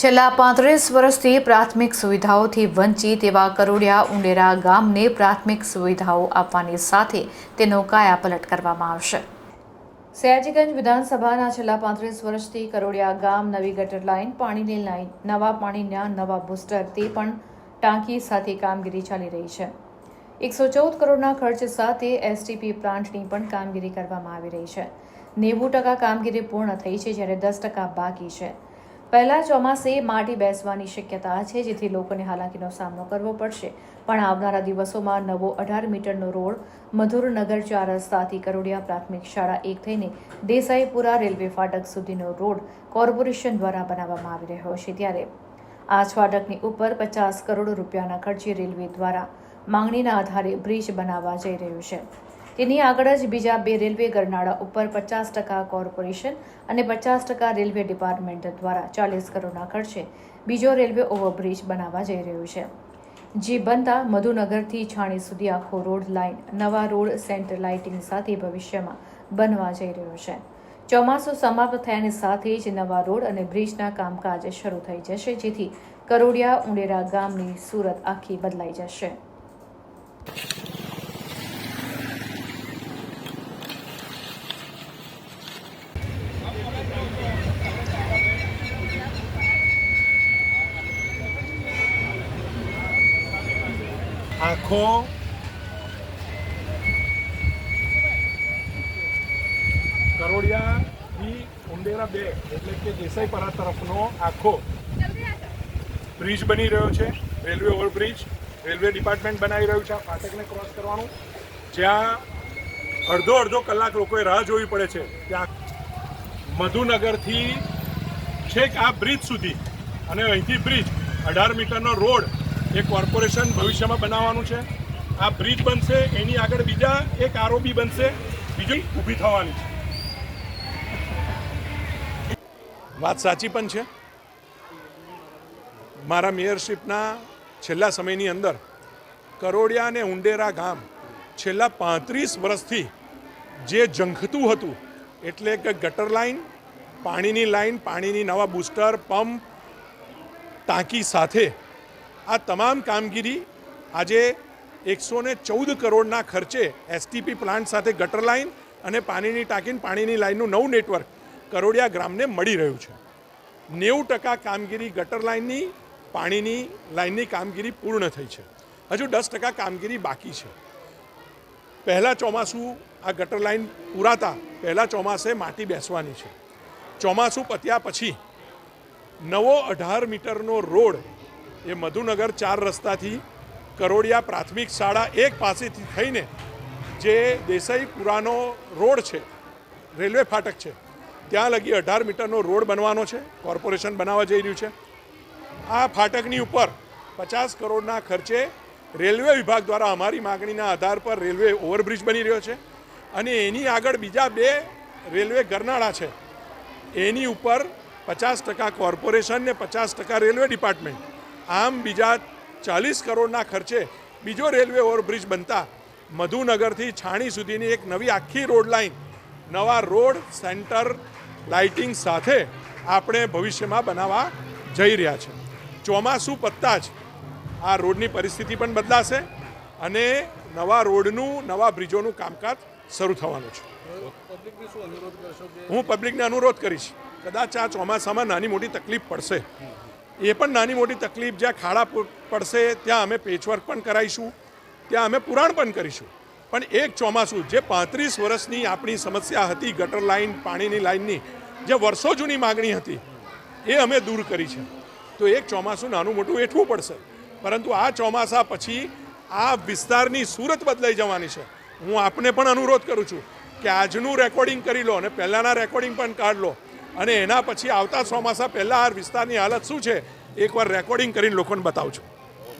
છેલ્લા પાંત્રીસ વર્ષથી પ્રાથમિક સુવિધાઓથી વંચિત એવા કરોડિયા ઉંડેરા ગામને પ્રાથમિક સુવિધાઓ આપવાની સાથે તેનો કાયાપલટ કરવામાં આવશે. સયાજીગંજ વિધાનસભાના છેલ્લા પાંત્રીસ વર્ષથી કરોડિયા ગામ નવી ગટર લાઇન પાણીની લાઇન, નવા પાણીના નવા બુસ્ટર તે પણ ટાંકી સાથે કામગીરી ચાલી રહી છે. એકસો ચૌદ કરોડના ખર્ચ સાથે એસટીપી પ્લાન્ટની પણ કામગીરી કરવામાં આવી રહી છે. નેવું ટકા કામગીરી પૂર્ણ થઈ છે જ્યારે દસ ટકા બાકી છે. પહેલા ચોમાસે માટી બેસવાની શક્યતા છે, જેથી લોકોને હાલાકીનો સામનો કરવો પડશે. પણ આવનારા દિવસોમાં નવો અઢાર મીટરનો રોડ મધુરનગર ચાર રસ્તાથી કરોડિયા પ્રાથમિક શાળા એક થઈને દેસાઈપુરા રેલવે ફાટક સુધીનો રોડ કોર્પોરેશન દ્વારા બનાવવામાં આવી રહ્યો છે. ત્યારે આ ફાટકની ઉપર પચાસ કરોડ રૂપિયાના ખર્ચે રેલવે દ્વારા માંગણીના આધારે બ્રિજ બનાવવા જઈ રહ્યું છે. તેની આગળ જ બીજા બે રેલવે ગરનાળા ઉપર પચાસ ટકા કોર્પોરેશન અને પચાસ ટકા રેલવે ડિપાર્ટમેન્ટ દ્વારા ચાલીસ કરોડના ખર્ચે બીજો રેલવે ઓવરબ્રિજ બનાવવા જઈ રહ્યું છે. જે બનતા મધુનગરથી છાણી સુધી આખો રોડ લાઇન, નવા રોડ સેન્ટર લાઇટિંગ સાથે ભવિષ્યમાં બનવા જઈ રહ્યો છે. ચોમાસું સમાપ્ત થયાની સાથે જ નવા રોડ અને બ્રિજના કામકાજ શરૂ થઈ જશે, જેથી કરોડિયા ઉંડેરા ગામની સુરત આખી બદલાઈ જશે. આખો કરોડિયાથી ઉંડેરા બે એટલે કે દેસાઈપરા તરફનો આખો. બ્રિજ બની રહ્યો છે. રેલવે ઓવરબ્રિજ રેલવે ડિપાર્ટમેન્ટ બનાવી રહ્યું છે. આ ફાટકને ક્રોસ કરવાનું. જ્યાં અડધો અડધો કલાક લોકોએ રાહ જોવી પડે છે. ત્યાં મધુનગરથી છેક આ બ્રિજ સુધી. અને અહીંથી બ્રિજ અઢાર મીટરનો રોડ એ કોર્પોરેશન ભવિષ્યમાં બનાવવાનું છે. આ બ્રિજ બનશે, એની આગળ બીજા એક આરોબી બનશે, બીજી ઊભી થવાની છે. વાત સાચી પણ છે. મારા મેયરશીપના છેલ્લા સમયની અંદર કરોડિયા અને ઉંડેરા ગામ છેલ્લા પાંત્રીસ વર્ષથી જે ઝંખતું હતું, એટલે કે ગટર લાઈન, પાણીની લાઈન, પાણીની નવા બૂસ્ટર, પંપ, ટાંકી સાથે આ તમામ કામગીરી આજે એકસો ને ચૌદ કરોડના ખર્ચે એસટીપી પ્લાન્ટ સાથે ગટર લાઇન અને પાણીની ટાંકીને પાણીની લાઇનનું નવું નેટવર્ક કરોડિયા ગ્રામને મળી રહ્યું છે. નેવું ટકા કામગીરી ગટર લાઇનની પાણીની લાઇનની કામગીરી પૂર્ણ થઈ છે. હજુ દસ ટકા કામગીરી બાકી છે. પહેલાં ચોમાસું આ ગટર લાઇન પૂરાતા, પહેલાં ચોમાસે માટી બેસવાની છે. ચોમાસું પત્યા પછી નવો અઢાર મીટરનો રોડ એ મધુનગર ચાર રસ્તાથી કરોડિયા પ્રાથમિક શાળા એક પાસેથી થઈને જે દેસાઈપુરાનો રોડ છે, રેલવે ફાટક છે, ત્યાં લગી અઢાર મીટરનો રોડ બનવાનો છે, કોર્પોરેશન બનાવવા જઈ રહ્યું છે. આ ફાટકની ઉપર પચાસ કરોડના ખર્ચે રેલવે વિભાગ દ્વારા અમારી માગણીના આધાર પર રેલવે ઓવરબ્રિજ બની રહ્યો છે અને એની આગળ બીજા બે રેલવે ગરનાળા છે. એની ઉપર પચાસ ટકા કોર્પોરેશન ને પચાસ ટકા રેલવે ડિપાર્ટમેન્ટ. આમ બીજા ચાલીસ કરોડના ખર્ચે બીજો રેલવે ઓવરબ્રિજ બનતા મધુનગરથી છાણી સુધીની એક નવી આખી રોડ લાઇન, નવા રોડ સેન્ટર લાઇટિંગ સાથે આપણે ભવિષ્યમાં બનાવવા જઈ રહ્યા છે. ચોમાસું પત્તા જ આ રોડની પરિસ્થિતિ પણ બદલાશે અને નવા રોડનું, નવા બ્રિજોનું કામકાજ શરૂ થવાનું છે. હું પબ્લિકને અનુરોધ કરીશ, કદાચ આ ચોમાસામાં નાની મોટી તકલીફ પડશે. એ પણ નાની મોટી તકલીફ, જ્યાં ખાડા પડશે, ત્યાં અમે પેચવર્ક પણ કરાવીશું ત્યાં અમે પુરાણ પણ કરીશું. પણ એક ચોમાસું, જે પાંત્રીસ વર્ષની આપણી સમસ્યા હતી, ગટર લાઇન પાણીની લાઇનની જે વર્ષો જૂની માગણી હતી, એ અમે દૂર કરી છે. તો એક ચોમાસું નાનું મોટું વેઠવું પડશે. પરંતુ આ ચોમાસા પછી આ વિસ્તારની સુરત બદલાઈ જવાની છે. હું આપને પણ અનુરોધ કરું છું કે આજનું રેકોર્ડિંગ કરી લો અને પહેલાંના રેકોર્ડિંગ પણ કાઢ લો. અને એના પછી આવતા ચોમાસા પહેલાં આ વિસ્તારની હાલત શું છે? એકવાર રેકોર્ડિંગ કરીને લોકોને બતાવજો.